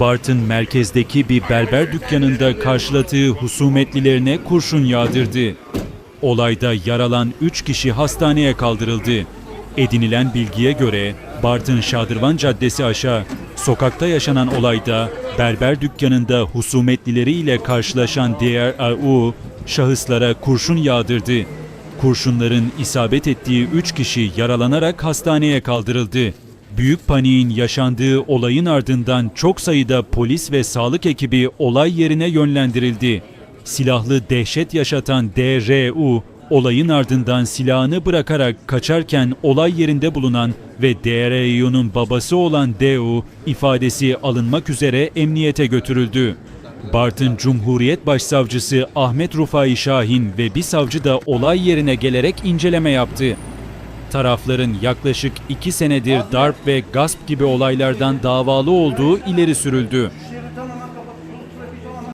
Bartın merkezdeki bir berber dükkanında karşıladığı husumetlilerine kurşun yağdırdı. Olayda yaralan 3 kişi hastaneye kaldırıldı. Edinilen bilgiye göre Bartın Şadırvan Caddesi aşağı sokakta yaşanan olayda berber dükkanında husumetlileriyle karşılaşan DRAU şahıslara kurşun yağdırdı. Kurşunların isabet ettiği 3 kişi yaralanarak hastaneye kaldırıldı. Büyük paniğin yaşandığı olayın ardından çok sayıda polis ve sağlık ekibi olay yerine yönlendirildi. Silahlı dehşet yaşatan DRU, olayın ardından silahını bırakarak kaçarken olay yerinde bulunan ve DRU'nun babası olan DU ifadesi alınmak üzere emniyete götürüldü. Bartın Cumhuriyet Başsavcısı Ahmet Rufai Şahin ve bir savcı da olay yerine gelerek inceleme yaptı. Tarafların yaklaşık iki senedir darp ve gasp gibi olaylardan davalı olduğu ileri sürüldü.